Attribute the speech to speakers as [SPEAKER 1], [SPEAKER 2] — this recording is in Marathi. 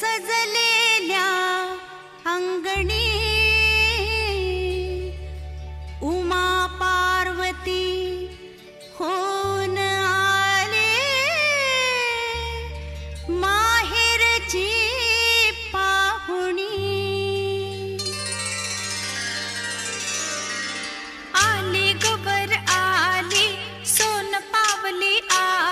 [SPEAKER 1] सजलेल्या अंगणी उमा पार्वती होन आले. पाहुणी आली गोबर आली सोन पावली आ